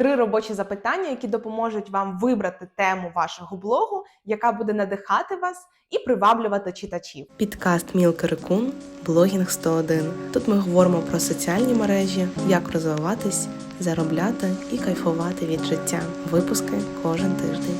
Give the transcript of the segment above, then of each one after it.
Три робочі запитання, які допоможуть вам вибрати тему вашого блогу, яка буде надихати вас і приваблювати читачів. Підкаст Мілка Рикун, блогінг 101. Тут ми говоримо про соціальні мережі, як розвиватись, заробляти і кайфувати від життя. Випуски кожен тиждень.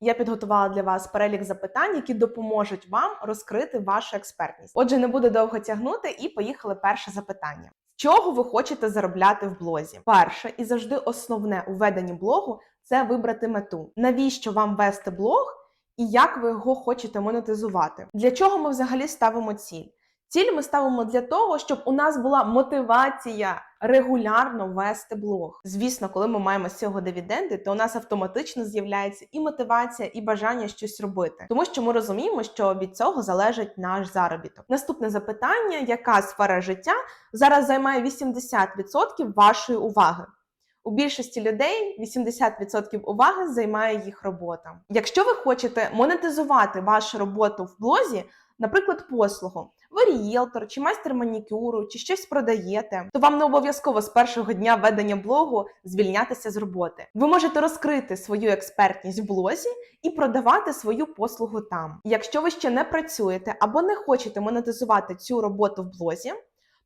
Я підготувала для вас перелік запитань, які допоможуть вам розкрити вашу експертність. Отже, не буду довго тягнути, і поїхали перше запитання. Чого ви хочете заробляти в блозі? Перше і завжди основне у веденні блогу це вибрати мету. Навіщо вам вести блог і як ви його хочете монетизувати? Для чого ми взагалі ставимо ціль? Ціль ми ставимо для того, щоб у нас була мотивація регулярно вести блог. Звісно, коли ми маємо з цього дивіденди, то у нас автоматично з'являється і мотивація, і бажання щось робити, тому що ми розуміємо, що від цього залежить наш заробіток. Наступне запитання: яка сфера життя зараз займає 80% вашої уваги? У більшості людей 80% уваги займає їх робота. Якщо ви хочете монетизувати вашу роботу в блозі, наприклад, послугу, ви рієлтор чи майстер манікюру, чи щось продаєте, то вам не обов'язково з першого дня ведення блогу звільнятися з роботи. Ви можете розкрити свою експертність в блозі і продавати свою послугу там. Якщо ви ще не працюєте або не хочете монетизувати цю роботу в блозі.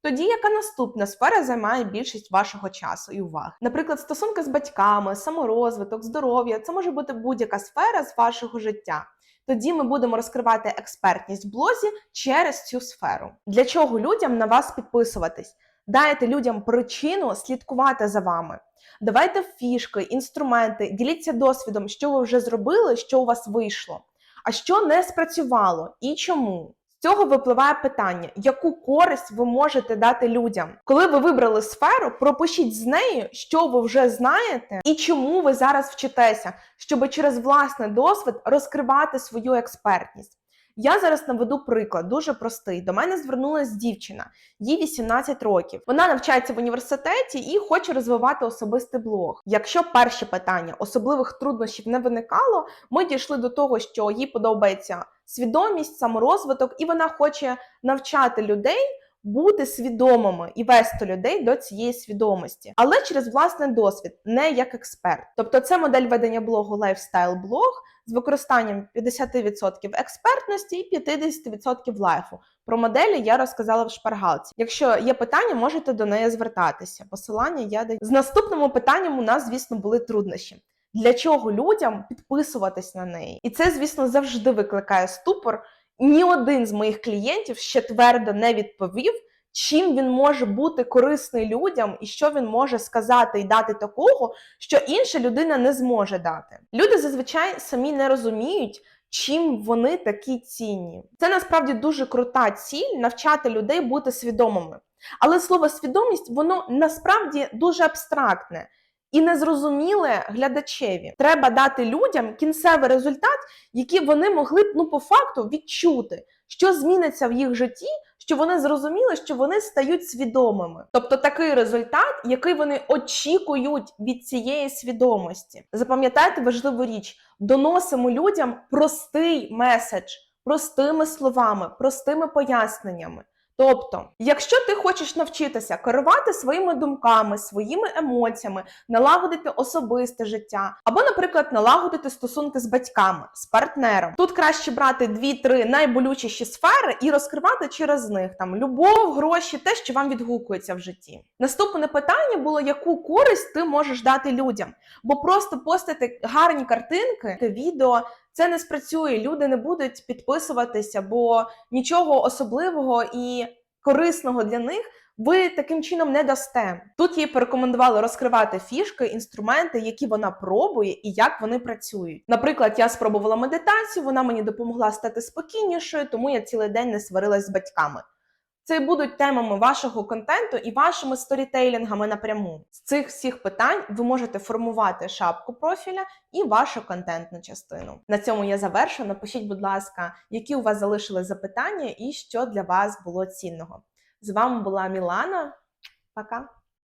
Тоді яка наступна сфера займає більшість вашого часу і уваги? Наприклад, стосунки з батьками, саморозвиток, здоров'я це може бути будь-яка сфера з вашого життя. Тоді ми будемо розкривати експертність в блозі через цю сферу. Для чого людям на вас підписуватись? Дайте людям причину слідкувати за вами. Давайте фішки, інструменти, діліться досвідом, що ви вже зробили, що у вас вийшло, а що не спрацювало і чому. Цього випливає питання, яку користь ви можете дати людям. Коли ви вибрали сферу, пропишіть з нею, що ви вже знаєте і чому ви зараз вчитеся, щоб через власний досвід розкривати свою експертність. Я зараз наведу приклад, дуже простий. До мене звернулася дівчина, їй 18 років. Вона навчається в університеті і хоче розвивати особистий блог. Якщо перші питання особливих труднощів не виникало, ми дійшли до того, що їй подобається свідомість, саморозвиток, і вона хоче навчати людей. Бути свідомими і вести людей до цієї свідомості, але через власний досвід, не як експерт. Тобто, це модель ведення блогу лайфстайл блог з використанням 50% експертності і 50% лайфу. Про моделі я розказала в шпаргалці. Якщо є питання, можете до неї звертатися. Посилання я даю. З наступним питанням у нас, звісно, були труднощі. Для чого людям підписуватись на неї? І це, звісно, завжди викликає ступор. Ні один з моїх клієнтів ще твердо не відповів, чим він може бути корисний людям і що він може сказати і дати такого, що інша людина не зможе дати. Люди зазвичай самі не розуміють. Чим вони такі цінні? Це насправді дуже крута ціль навчати людей бути свідомими. Але слово свідомість воно насправді дуже абстрактне і незрозуміле глядачеві. Треба дати людям кінцевий результат, який вони могли б ну по факту відчути, що зміниться в їх житті, що вони зрозуміли, що вони стають свідомими. Тобто такий результат, який вони очікують від цієї свідомості. Запам'ятайте важливу річ: доносимо людям простий меседж, простими словами, простими поясненнями. Тобто, якщо ти хочеш навчитися керувати своїми думками, своїми емоціями, налагодити особисте життя, або, наприклад, налагодити стосунки з батьками, з партнером, тут краще брати дві-три найболючіші сфери і розкривати через них там любов, гроші, те, що вам відгукується в житті. Наступне питання було: яку користь ти можеш дати людям? Бо просто постити гарні картинки, відео. Це не спрацює, люди не будуть підписуватися, бо нічого особливого і корисного для них ви таким чином не дасте. Тут їй порекомендували розкривати фішки, інструменти, які вона пробує і як вони працюють. Наприклад, я спробувала медитацію, вона мені допомогла стати спокійнішою, тому я цілий день не сварилась з батьками. Це будуть темами вашого контенту і вашими сторітейлінгами напряму. З цих всіх питань ви можете формувати шапку профіля і вашу контентну частину. На цьому я завершу. Напишіть, будь ласка, які у вас залишили запитання і що для вас було цінного. З вами була Мілана. Пока!